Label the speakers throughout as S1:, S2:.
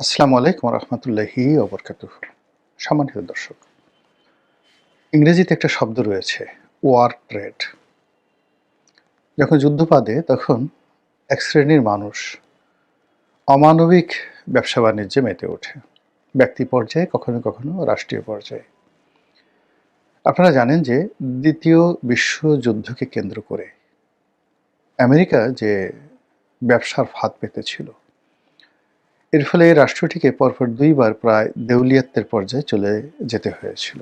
S1: আসসালামু আলাইকুম রহমতুল্লাহি ওবরকাত সম্মানিত দর্শক, ইংরেজিতে একটা শব্দ রয়েছে, ওয়ার ট্রেড। যখন যুদ্ধ তখন এক শ্রেণির মানুষ অমানবিক ব্যবসা বাণিজ্যে মেতে ওঠে। ব্যক্তি পর্যায়ে, কখনো কখনো রাষ্ট্রীয় পর্যায়ে। আপনারা জানেন যে দ্বিতীয় বিশ্বযুদ্ধকে কেন্দ্র করে আমেরিকা যে ব্যবসার ফাঁদ পেতেছিল এর ফলে রাষ্ট্রটিকে পরপর দুইবার প্রায় দেউলিয়াত্বের পর্যায়ে চলে যেতে হয়েছিল।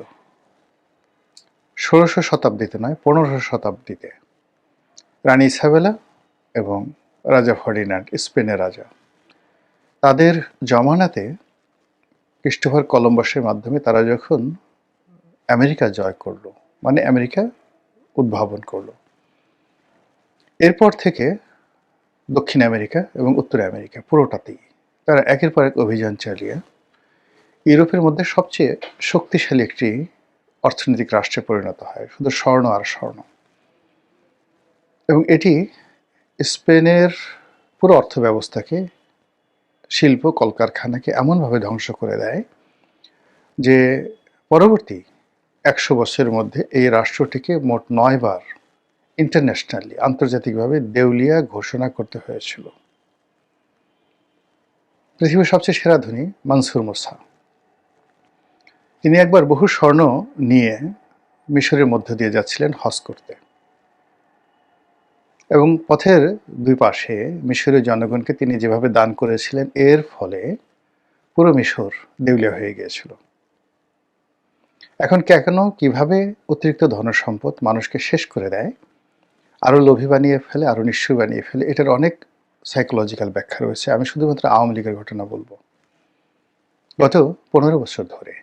S1: ষোড়শ শতাব্দীতে নয় পনেরোশো শতাব্দীতে। রানী ইসাবেলা এবং রাজা ফার্ডিনান্ড, স্পেনের রাজা। তাদের জমানাতে ক্রিস্টোফার কলম্বাসের মাধ্যমে তারা যখন আমেরিকা জয় করল মানে আমেরিকা উদ্ভাবন করল, এরপর থেকে দক্ষিণ আমেরিকা এবং উত্তর আমেরিকা পুরোটাতেই তারা একের পর এক অভিযান চালিয়ে ইউরোপের মধ্যে সবচেয়ে শক্তিশালী একটি অর্থনৈতিক রাষ্ট্রে পরিণত হয়, শুধু স্বর্ণ আর স্বর্ণ। এবং এটি স্পেনের পুরো অর্থ ব্যবস্থাকে শিল্প, কলকারখানাকে এমনভাবে ধ্বংস করে দেয় যে পরবর্তী একশো বছরের মধ্যে এই রাষ্ট্রটিকে মোট নয়বার ইন্টারন্যাশনালি আন্তর্জাতিকভাবে দেউলিয়া ঘোষণা করতে হয়েছিল। পৃথিবীর সবচেয়ে সেরা ধনী মানসুর মুসা। তিনি একবার বহু স্বর্ণ নিয়ে মিশরের মধ্য দিয়ে যাচ্ছিলেন হজ করতে। এবং পথের দুই পাশে মিশরের জনগণকে তিনি যেভাবে দান করেছিলেন, এর ফলে পুরো মিশর দেউলিয়া হয়ে গিয়েছিল। এখন কেন, কীভাবে অতিরিক্ত ধনসম্পদ মানুষকে শেষ করে দেয়, আরও লোভী বানিয়ে ফেলে, আরও নিশ্চয় বানিয়ে ফেলে, এটার অনেক সাইকোলজিক্যাল ব্যাখ্যা রয়েছে। আমি শুধুমাত্র আওয়ামী লীগের ঘটনা বলব। গত পনেরো বছর ধরে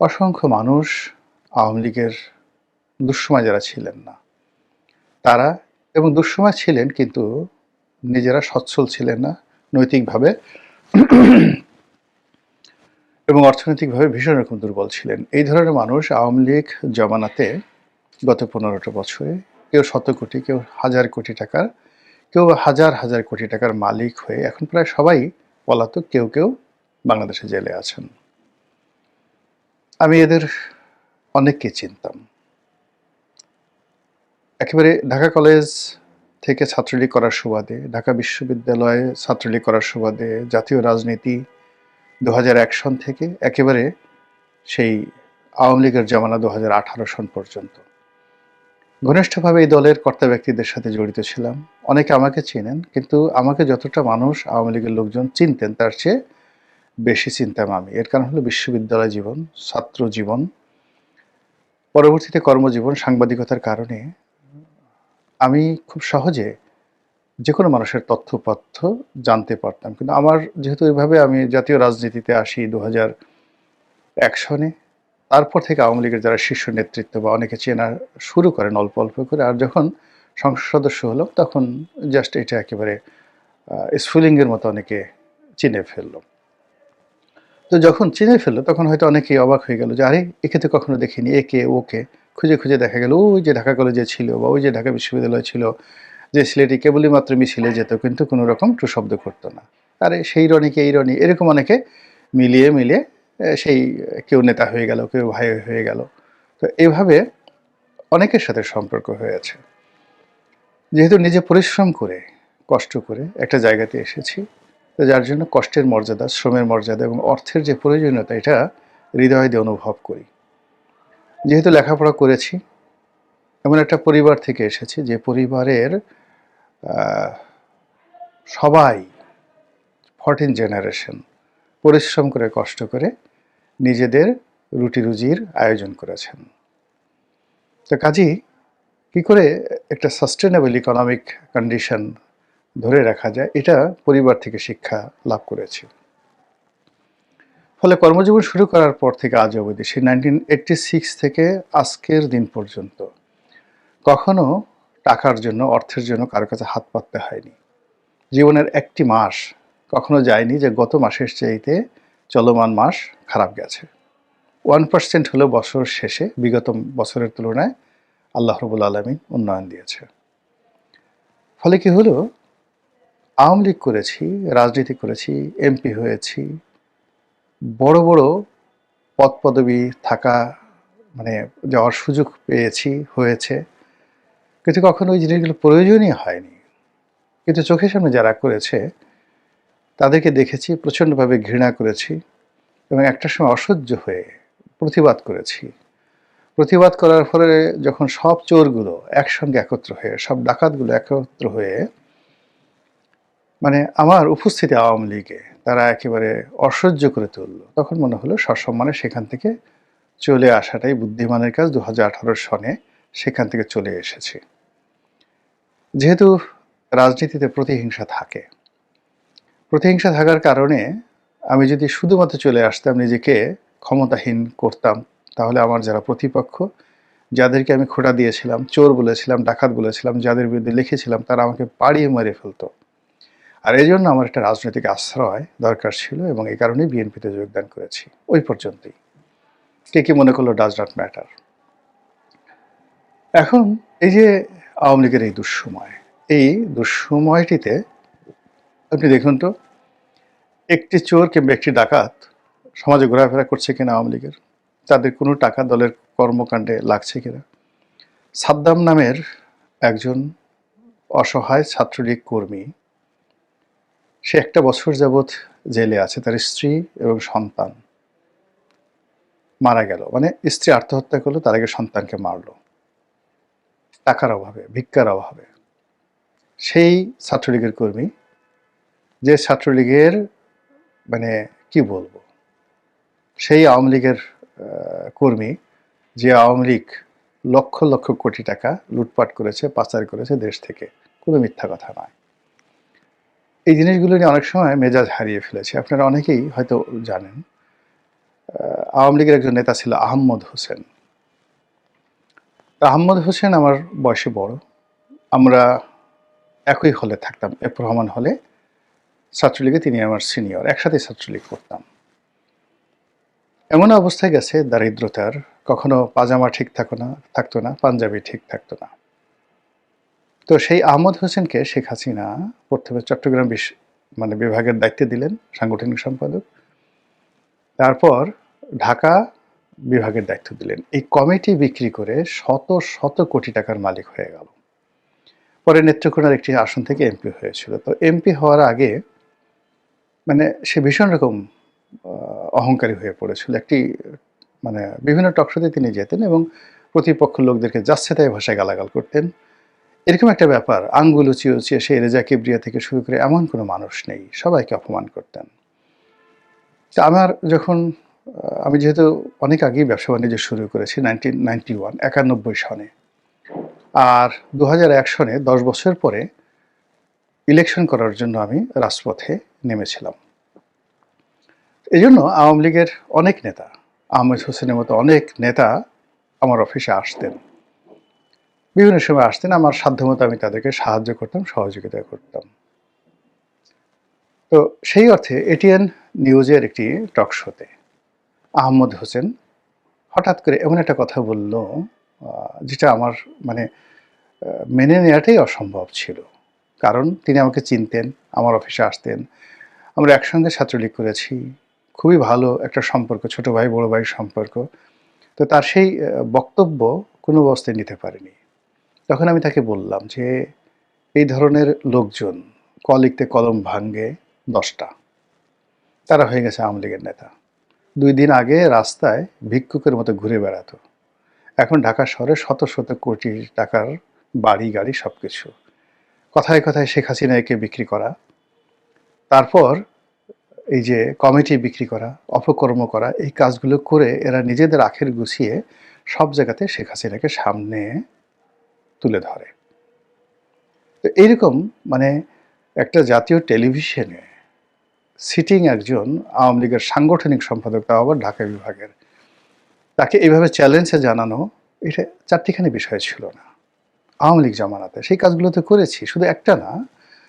S1: অসংখ্য মানুষ আওয়ামী লীগের দুঃসময় যারা ছিলেন না, তারা এবং দুঃসময় ছিলেন কিন্তু নিজেরা সচ্ছল ছিলেন না নৈতিকভাবে এবং অর্থনৈতিকভাবে ভীষণ রকম দুর্বল ছিলেন। এই ধরনের মানুষ আওয়ামী লীগ জমানাতে গত পনেরোটা বছরে কেউ শত কোটি, কেউ হাজার কোটি টাকার কেউ হাজার হাজার কোটি টাকার মালিক হয়ে এখন প্রায় সবাই পলাতক, কেউ কেউ বাংলাদেশে জেলে আছেন। আমি এদের অনেককে চিনতাম। একেবারে ঢাকা কলেজ থেকে ছাত্রলীগ করার সুবাদে, ঢাকা বিশ্ববিদ্যালয়ে ছাত্রলীগ করার সুবাদে জাতীয় রাজনীতি দু হাজার এক সন থেকে একেবারে সেই আওয়ামী লীগের জমানা দু হাজার আঠারো সন পর্যন্ত। ঘনিষ্ঠভাবে এই দলের কর্তা ব্যক্তিদের সাথে জড়িত ছিলাম। অনেকে আমাকে চেনেন, কিন্তু আমাকে যতটা মানুষ আওয়ামী লীগের লোকজন চিনতেন, তার চেয়ে বেশি চিনতাম আমি। এর কারণ হলো বিশ্ববিদ্যালয় জীবন, ছাত্র জীবন, পরবর্তীতে কর্মজীবন, সাংবাদিকতার কারণে আমি খুব সহজে যে কোনো মানুষের তথ্যপথ্য জানতে পারতাম। কিন্তু আমার যেহেতু এইভাবে আমি জাতীয় রাজনীতিতে আসি দু হাজার এক সনে তারপর থেকে আওয়ামী লীগের যারা শীর্ষ নেতৃত্ব বা অনেকে চেনা শুরু করেন অল্প অল্প করে, আর যখন সংসদ সদস্য হলো তখন জাস্ট এটা একেবারে স্ফুলিঙ্গের মতো অনেকে চিনে ফেলল। তো যখন চিনে ফেলল তখন হয়তো অনেকেই অবাক হয়ে গেল যে, আরে, একে তো কখনো দেখিনি একে ওকে খুঁজে খুঁজে দেখা গেল, ওই যে ঢাকা কলেজে ছিল বা ওই যে ঢাকা বিশ্ববিদ্যালয় ছিল, যে ছেলেটি কেবলই মাত্র মিছিলে যেত, কিন্তু কোনো রকম টু শব্দ করতো না। আরে, সেই রনিকে, এই রনি, এরকম অনেকে মিলিয়ে মিলিয়ে সেই কেউ নেতা হয়ে গেল, কেউ ভাই হয়ে গেল। তো এভাবে অনেকের সাথে সম্পর্ক হয়েছে যেহেতু নিজে পরিশ্রম করে, কষ্ট করে একটা জায়গাতে এসেছি, তো যার জন্য কষ্টের মর্যাদা, শ্রমের মর্যাদা এবং অর্থের যে প্রয়োজনীয়তা, এটা হৃদয় দিয়ে অনুভব করি। যেহেতু লেখাপড়া করেছি, এমন একটা পরিবার থেকে এসেছি যে পরিবারের সবাই ফর্টিন জেনারেশন পরিশ্রম করে, কষ্ট করে নিজেদের রুটি রুজির আয়োজন করেছেন। তো কাজী, কি করে একটা সাস্টেনেবল ইকোনমিক কন্ডিশন ধরে রাখা যায়, এটা পরিবার থেকে শিক্ষা লাভ করেছি। ফলে কর্মজীবন শুরু করার পর থেকে আজ অবধি, সেই নাইনটিন থেকে আজকের দিন পর্যন্ত কখনো টাকার জন্য, অর্থের জন্য কারও কাছে হাত পাততে হয়নি। জীবনের একটি মাস কখনো যায়নি যে গত মাসের চাইতে চলমান মাস খারাপ গেছে। ওয়ান পার্সেন্ট হলো বছর শেষে, বিগত বছরের তুলনায় আল্লাহ রবুল আলমিন উন্নয়ন দিয়েছে। ফলে কি হলো? আওয়ামী লীগ করেছি, রাজনীতি করেছি, এমপি হয়েছি, বড় বড় পদ পদবি থাকা মানে যাওয়ার সুযোগ পেয়েছি, হয়েছে। কিন্তু কখনো ওই জিনিসগুলো প্রয়োজনই হয়নি। কিন্তু চোখের সামনে যারা করেছে তাদেরকে দেখেছি, প্রচণ্ডভাবে ঘৃণা করেছি এবং একটা সময় অসহ্য হয়ে প্রতিবাদ করেছি। প্রতিবাদ করার ফলে যখন সব চোরগুলো একসঙ্গে একত্র হয়ে, সব ডাকাতগুলো একত্র হয়ে মানে আমার উপস্থিতি আওয়ামী লীগে তারা একেবারে অসহ্য করে তুলল। তখন মনে হলো সসম্মানে সেখান থেকে চলে আসাটাই বুদ্ধিমানের কাজ। দু হাজার আঠারো সনে সেখান থেকে চলে এসেছি। যেহেতু রাজনীতিতে প্রতিহিংসা থাকে প্রতিহিংসা থাকার কারণে আমি যদি শুধুমাত্র চলে আসতাম, নিজেকে ক্ষমতাহীন করতাম, তাহলে আমার যারা প্রতিপক্ষ, যাদেরকে আমি খোটা দিয়েছিলাম, চোর বলেছিলাম, ডাকাত বলেছিলাম, যাদের বিরুদ্ধে লিখেছিলাম, তারা আমাকে পাড়িয়ে মেরে ফেলতো। আর এই জন্য আমার একটা রাজনৈতিক আশ্রয় দরকার ছিল এবং এই কারণেই বিএনপিতে যোগদান করেছি। ওই পর্যন্তই। কে কি মনে করল ডাজ নট ম্যাটার এখন এই যে আওয়ামী লীগের এই দুঃসময়, এই দুঃসময়টিতে আপনি দেখুন তো, একটি চোর কিংবা একটি ডাকাত সমাজে ঘোরাফেরা করছে কিনা আওয়ামী লীগের? তাদের কোনো টাকা দলের কর্মকাণ্ডে লাগছে কিনা? সাদ্দাম নামের একজন অসহায় ছাত্রলীগ কর্মী, সে একটা বছর যাবৎ জেলে আছে, তার স্ত্রী এবং সন্তান মারা গেল। মানে স্ত্রী আত্মহত্যা করল, তার আগে সন্তানকে মারলো। টাকার অভাবে, ভিক্ষার অভাবে। সেই ছাত্রলীগের কর্মী যে ছাত্রলীগের মানে কি বলব, সেই আওয়ামী লীগের কর্মী, যে আওয়ামী লীগ লক্ষ লক্ষ কোটি টাকা লুটপাট করেছে, পাচার করেছে দেশ থেকে, কোনো মিথ্যা কথা নয়। এই জিনিসগুলো নিয়ে অনেক সময় মেজাজ হারিয়ে ফেলেছে। আপনারা অনেকেই হয়তো জানেন আওয়ামী লীগের একজন নেতা ছিল আহম্মদ হোসেন। আহম্মদ হোসেন আমার বয়সে বড়। আমরা একই হলে থাকতাম এফ রহমান হলে ছাত্রলীগে তিনি আমার সিনিয়র একসাথে ছাত্রলীগ করতাম। এমন অবস্থায় গেছে দারিদ্রতার, কখনো পাজামা ঠিক থাকতো না থাকতো না, পাঞ্জাবি ঠিক থাকতো না। তো সেই আহমদ হোসেনকে শেখ হাসিনা প্রথমে চট্টগ্রাম বিশ্ব মানে বিভাগের দায়িত্বে দিলেন সাংগঠনিক সম্পাদক। তারপর ঢাকা বিভাগের দায়িত্ব দিলেন। এই কমিটি বিক্রি করে শত শত কোটি টাকার মালিক হয়ে গেল। পরে নেত্রকোনার একটি আসন থেকে এমপি হয়েছিল। তো এমপি হওয়ার আগে মানে সে ভীষণ রকম অহংকারী হয়ে পড়েছিল। একটি মানে বিভিন্ন টকশোতে তিনি যেতেন এবং প্রতিপক্ষ লোকদেরকে যাচ্ছে তাই ভাষায় গালাগাল করতেন। এরকম একটা ব্যাপার, আঙ্গুল উঁচিয়ে উঁচিয়ে সে রেজা কিবরিয়া থেকে শুরু করে এমন কোনো মানুষ নেই, সবাইকে অপমান করতেন। তা আমার যখন আমি যেহেতু অনেক আগেই ব্যবসা বাণিজ্য শুরু করেছি নাইনটিন নাইনটি ওয়ান একানব্বই সনে। আর দু হাজার এক সনে, দশ বছর পরে ইলেকশন করার জন্য আমি রাজপথে নেমেছিলাম। এই জন্য আওয়ামী লীগের অনেক নেতা, আহমেদ হোসেনের মতো অনেক নেতা আমার অফিসে আসতেন। বিভিন্ন সময় আসতেন, আমার সাধ্যমতো আমি তাদেরকে সাহায্য করতাম, সহযোগিতা করতাম। তো সেই অর্থে এটিএন নিউজের একটি টক শোতে আহমদ হোসেন হঠাৎ করে এমন একটা কথা বলল যেটা আমার মানে মেনে নেওয়াটাই অসম্ভব ছিল। কারণ তিনি আমাকে চিনতেন, আমার অফিসে আসতেন। আমরা একসঙ্গে ছাত্রলীগ করেছি। খুবই ভালো একটা সম্পর্ক, ছোট ভাই, বড় ভাইয়ের সম্পর্ক। তো তার সেই বক্তব্য কোনো অবস্থায় নিতে পারেনি। তখন আমি তাকে বললাম যে, এই ধরনের লোকজন ক লিখতে কলম ভাঙ্গে দশটা। তারা হয়ে গেছে আওয়ামী লীগের নেতা। দুই দিন আগে রাস্তায় ভিক্ষুকের মতো ঘুরে বেড়াতো। এখন ঢাকা শহরে শত শত কোটি টাকার বাড়ি, গাড়ি সব কিছু কথায় কথায় শেখ হাসিনা একে বিক্রি করা, তারপর এই যে কমিটি বিক্রি করা, অপকর্ম করা, এই কাজগুলো করে এরা নিজেদের আখের গুছিয়ে সব জায়গাতে শেখ হাসিনাকে সামনে তুলে ধরে। তো এইরকম মানে একটা জাতীয় টেলিভিশনে সিটিং একজন আওয়ামী লীগের সাংগঠনিক সম্পাদক, তাও আবার ঢাকা বিভাগের, তাকে এইভাবে চ্যালেঞ্জে জানানো, এটা চারটিখানি বিষয় ছিল না। আওয়ামী লীগ জামানাতে। সেই কাজগুলো তো করেছি, শুধু একটা না,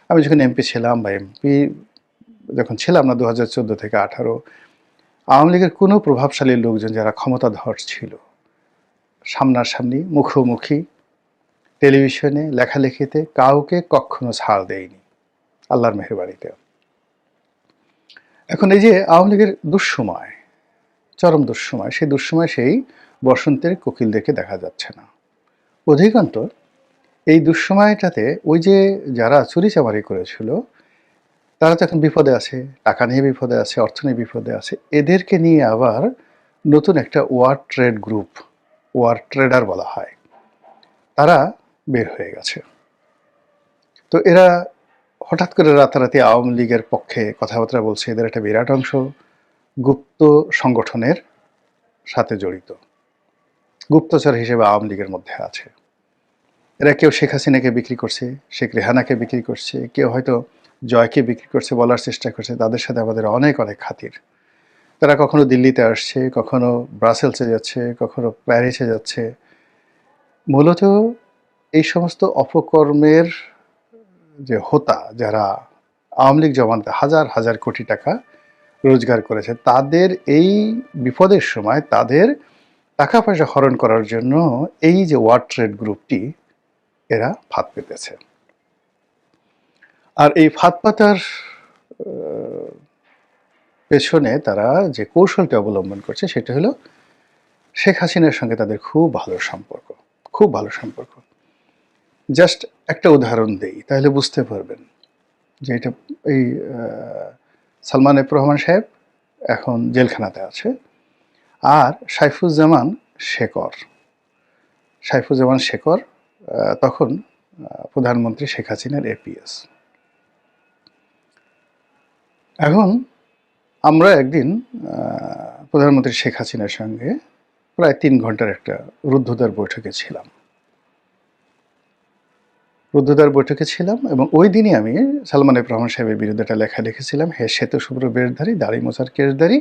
S1: আমি যখন এমপি ছিলাম বা এমপি যখন ছিলাম না দু হাজার চোদ্দ থেকে আঠারো, আওয়ামী লীগের কোনো প্রভাবশালী লোকজন যারা ক্ষমতাধর ছিল, সামনাসামনি, মুখোমুখি, টেলিভিশনে, লেখালেখিতে কাউকে কখনো ছাড় দেয়নি, আল্লাহর মেহরবানিতে এখন এই যে আওয়ামী লীগের দুঃসময়, চরম দুঃসময়, সেই দুঃসময় সেই বসন্তের কোকিলদেরকে দেখা যাচ্ছে না। অধিকান্ত এই দুঃসময়টাতে ওই যে যারা চুরি চামারি করেছিল, তারা তো এখন বিপদে আছে, টাকা নিয়ে বিপদে আছে, অর্থ নিয়ে বিপদে আছে। এদেরকে নিয়ে আবার নতুন একটা war trade group, war trader বলা হয়। তারা বের হয়ে গেছে। তো এরা হঠাৎ করে রাতারাতি আওয়ামী লীগের পক্ষে কথাবার্তা বলছে, এদের একটা বিরাট অংশ গুপ্ত সংগঠনের সাথে জড়িত। গুপ্তচর হিসেবে আওয়ামী লীগের মধ্যে আছে। এরা কেউ শেখ হাসিনাকে বিক্রি করছে, শেখ রেহানাকে বিক্রি করছে, কেউ হয়তো জয়কে বিক্রি করছে বলার চেষ্টা করছে, তাদের সাথে আমাদের অনেক অনেক খাতির। তারা কখনো দিল্লিতে আসছে, কখনো ব্রাসেলসে যাচ্ছে, কখনো প্যারিসে যাচ্ছে। মূলত এই সমস্ত অপকর্মের যে হোতা, যারা আওয়ামী লীগ জমানাতে হাজার হাজার কোটি টাকা রোজগার করেছে, তাদের এই বিপদের সময় তাদের টাকা পয়সা হরণ করার জন্য এই যে ওয়ার্ড ট্রেড গ্রুপটি এরা ফাঁদ পেতেছে। আর এই ফাঁদ পাতার পেছনে তারা যে কৌশলটি অবলম্বন করছে সেটা হলো শেখ হাসিনার সঙ্গে তাদের খুব ভালো সম্পর্ক, খুব ভালো সম্পর্ক। জাস্ট একটা উদাহরণ দেই, তাহলে বুঝতে পারবেন যে এটা এই সালমান এফ রহমান সাহেব এখন জেলখানাতে আছে আর সাইফুজ্জামান শেখর। সাইফুজ্জামান শেখর তখন প্রধানমন্ত্রী শেখ হাসিনার এপিএস এখন আমরা একদিন প্রধানমন্ত্রী শেখ হাসিনার সঙ্গে প্রায় তিন ঘণ্টার একটা রুদ্ধদ্বার বৈঠকে ছিলাম। রুদ্ধদ্বার বৈঠকে ছিলাম এবং ওই দিনই আমি সালমান রহমান সাহেবের বিরুদ্ধে একটা লেখা লিখেছিলাম, হে শ্বেত শুভ্র বেশধারী, দাড়ি মোছার কেশধারী,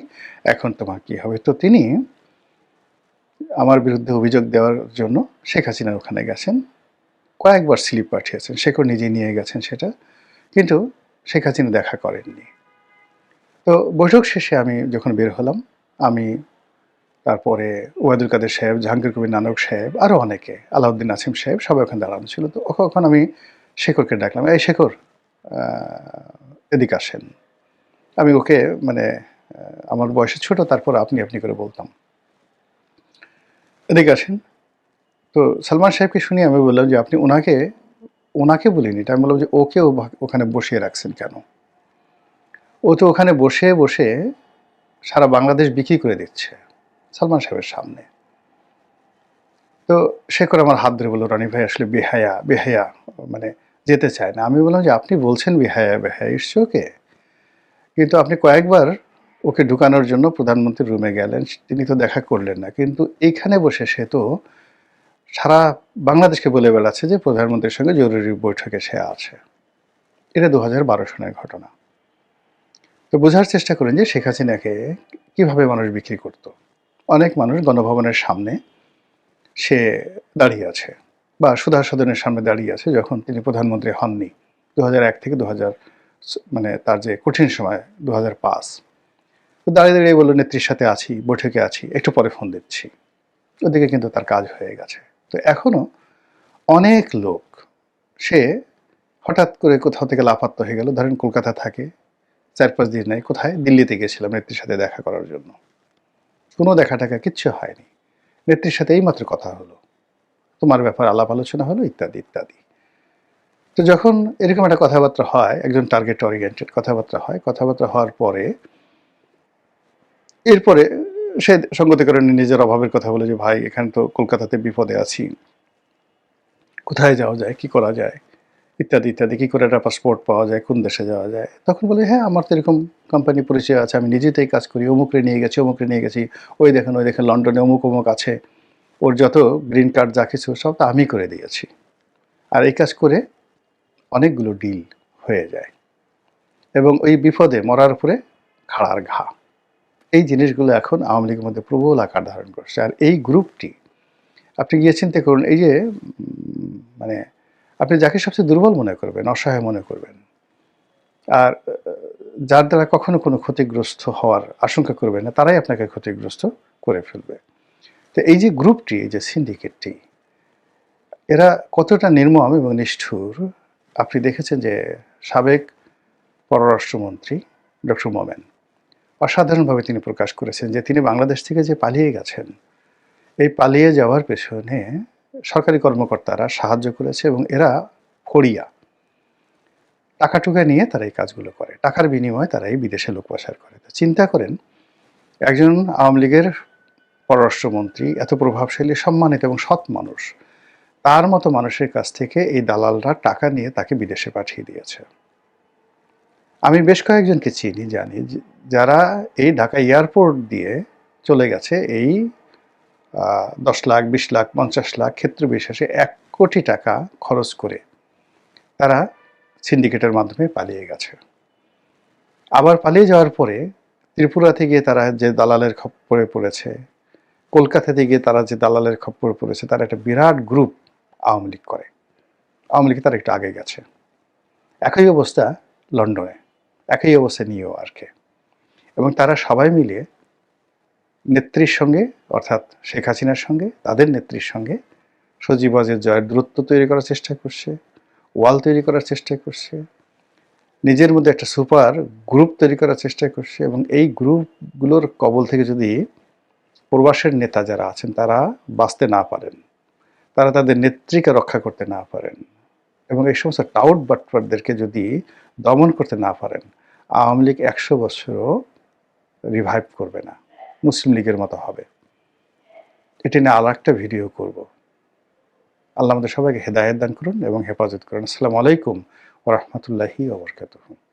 S1: এখন তোমার কি হবে? তো তিনি আমার বিরুদ্ধে অভিযোগ দেওয়ার জন্য শেখ হাসিনার ওখানে গেছেন। কয়েকবার স্লিপ পাঠিয়েছেন শেখর নিজে নিয়ে গেছেন সেটা, কিন্তু শেখ হাসিনা দেখা করেননি। তো বৈঠক শেষে আমি যখন বের হলাম, আমি তারপরে ওয়াদুল কাদের সাহেব, জাহাঙ্গীর কবির নানক সাহেব আরও অনেকে, আলাউদ্দিন আসিম সাহেব, সবাই ওখানে দাঁড়ানো ছিল। তো ওখানে আমি শেখরকে ডাকলাম, এই শেখর এদিকে আসেন। আমি ওকে মানে আমার বয়সে ছোট, তারপর আপনি আপনি করে বলতাম। এদিকে আসেন। তো সালমান সাহেবকে শুনে আমি বললাম যে, আপনি ওনাকে ওনাকে বলিনি। আমি বললাম যে ওকে ওখানে বসিয়ে রাখছেন কেন? ও তো ওখানে বসে বসে সারা বাংলাদেশ বিক্রি করে দিচ্ছে সালমান সাহেবের সামনে। তো সে করে আমার হাত ধরে বলল, রনি ভাই, আসলে বেহায়া বেহায়া মানে যেতে চায় না। আমি বললাম যে, আপনি বলছেন বেহায়া বেহায়া ঈশ্বরকে কিন্তু আপনি কয়েকবার ওকে ঢুকানোর জন্য প্রধানমন্ত্রীর রুমে গেলেন, তিনি তো দেখা করলেন না। কিন্তু এইখানে বসে সে তো সারা বাংলাদেশকে বলে বেড়াচ্ছে যে প্রধানমন্ত্রীর সঙ্গে জরুরি বৈঠকে সে আছে। এটা দু হাজার বারো সনের ঘটনা। তো বোঝার চেষ্টা করেন যে শেখ হাসিনাকে কীভাবে মানুষ বিক্রি করত। অনেক মানুষ গণভবনের সামনে সে দাঁড়িয়ে আছে বা সুধা সদনের সামনে দাঁড়িয়ে আছে যখন তিনি প্রধানমন্ত্রী হননি দু থেকে দু হাজার মানে তার যে কঠিন সময় দু পাঁচ। তো দাঁড়িয়ে দাঁড়িয়ে বলল নেত্রীর সাথে আছি, বৈঠকে আছি, একটু পরে ফোন দিচ্ছি। ওদিকে কিন্তু তার কাজ হয়ে গেছে। তো এখনও অনেক লোক, সে হঠাৎ করে কোথাও থেকে লাফাত্ত হয়ে গেল। ধরেন কলকাতা থাকে চার পাঁচ দিন নেই, কোথায়? দিল্লিতে গেছিলাম নেত্রীর সাথে দেখা করার জন্য। কোনো দেখা টাকা কিচ্ছু হয়নি। নেত্রীর সাথে এইমাত্র কথা হলো। তোমার ব্যাপার আলাপ আলোচনা হলো, ইত্যাদি ইত্যাদি। তো যখন এরকম একটা কথাবার্তা হয়, একজন টার্গেট ওরিয়েন্টেড কথাবার্তা হয়, কথাবার্তা হওয়ার পরে এরপরে সে সঙ্গতি করে নিজের অভাবের কথা বলে যে, ভাই, এখানে তো কলকাতাতে বিপদে আছি। কোথায় যাওয়া যায়? কি করা যায়? ইত্যাদি ইত্যাদি। কী করে একটা পাসপোর্ট পাওয়া যায়? কোন দেশে যাওয়া যায়? তখন বলে হ্যাঁ আমার তো এরকম কোম্পানি পরিচয় আছে। আমি নিজেতেই কাজ করি। অমুকরে নিয়ে গেছি, অমুকরে নিয়ে গেছি। ওই দেখেন ওই দেখেন, লন্ডনে অমুক অমুক আছে। ওর যত গ্রিন কার্ড যা কিছু, সব তো আমি করে দিয়েছি। আর এই কাজ করে অনেকগুলো ডিল হয়ে যায়। এবং ওই বিপদে মরার উপরে খাড়ার ঘা। এই জিনিসগুলো এখন আওয়ামী লীগের মধ্যে প্রবল আকার ধারণ করছে। আর এই গ্রুপটি, আপনি গিয়ে চিন্তা করুন, এই যে মানে আপনি যাকে সবচেয়ে দুর্বল মনে করবেন, অসহায় মনে করবেন, আর যার দ্বারা কখনো কোনো ক্ষতিগ্রস্ত হওয়ার আশঙ্কা করবেন না, তারাই আপনাকে ক্ষতিগ্রস্ত করে ফেলবে। তো এই যে গ্রুপটি, এই যে সিন্ডিকেটটি, এরা কতটা নির্মম এবং নিষ্ঠুর? আপনি দেখেছেন যে সাবেক পররাষ্ট্রমন্ত্রী ডক্টর মোমেন অসাধারণভাবে তিনি প্রকাশ করেছেন যে তিনি বাংলাদেশ থেকে যে পালিয়ে গেছেন, এই পালিয়ে যাওয়ার পেছনে সরকারি কর্মকর্তারা সাহায্য করেছে এবং এরা ফড়িয়া টাকা টুকা নিয়ে তারা এই কাজগুলো করে। টাকার বিনিময়ে তারা এই বিদেশে লোক পাচার করে। চিন্তা করেন, একজন আওয়ামী লীগের পররাষ্ট্রমন্ত্রী, এত প্রভাবশালী, সম্মানিত এবং সৎ মানুষ, তার মতো মানুষের কাছ থেকে এই দালালরা টাকা নিয়ে তাকে বিদেশে পাঠিয়ে দিয়েছে। আমি বেশ কয়েকজনকে চিনি, জানি যারা এই ঢাকা এয়ারপোর্ট দিয়ে চলে গেছে এই দশ লাখ, বিশ লাখ, পঞ্চাশ লাখ ক্ষেত্র বিশেষে এক কোটি টাকা খরচ করে তারা সিন্ডিকেটের মাধ্যমে পালিয়ে গেছে। আবার পালিয়ে যাওয়ার পরে ত্রিপুরাতে গিয়ে তারা যে দালালের খপ্পরে পড়েছে, কলকাতাতে গিয়ে তারা যে দালালের খপ্পরে পড়েছে, তারা একটা বিরাট গ্রুপ আওয়ামী লীগ করে। আওয়ামী লীগ তারা একটু আগে গেছে। একই অবস্থা লন্ডনে। একই অবস্থা নিউ ইয়র্কে এবং তারা সবাই মিলে নেত্রীর সঙ্গে, অর্থাৎ শেখ হাসিনার সঙ্গে, তাদের নেত্রীর সঙ্গে সজীবাজের জয়ের দূরত্ব তৈরি করার চেষ্টা করছে, ওয়াল তৈরি করার চেষ্টা করছে, নিজের মধ্যে একটা সুপার গ্রুপ তৈরি করার চেষ্টা করছে এবং এই গ্রুপগুলোর কবল থেকে যদি প্রবাসের নেতা যারা আছেন, তারা বাঁচতে না পারেন, তারা তাদের নেত্রীকে রক্ষা করতে না পারেন। এবং এই সমস্ত টাউট বাটপারদেরকে যদি দমন করতে না পারেন, আওয়ামী লীগ একশো বছরও রিভাইভ করবে না। মুসলিম লীগের মতো হবে। এটি নিয়ে আর একটা ভিডিও করব। আল্লাহ আমাদের সবাইকে হেদায়ত দান করুন এবং হেফাজত করুন। আসসালামু আলাইকুম ওরহমতুল্লাহি ওবরকাতুহ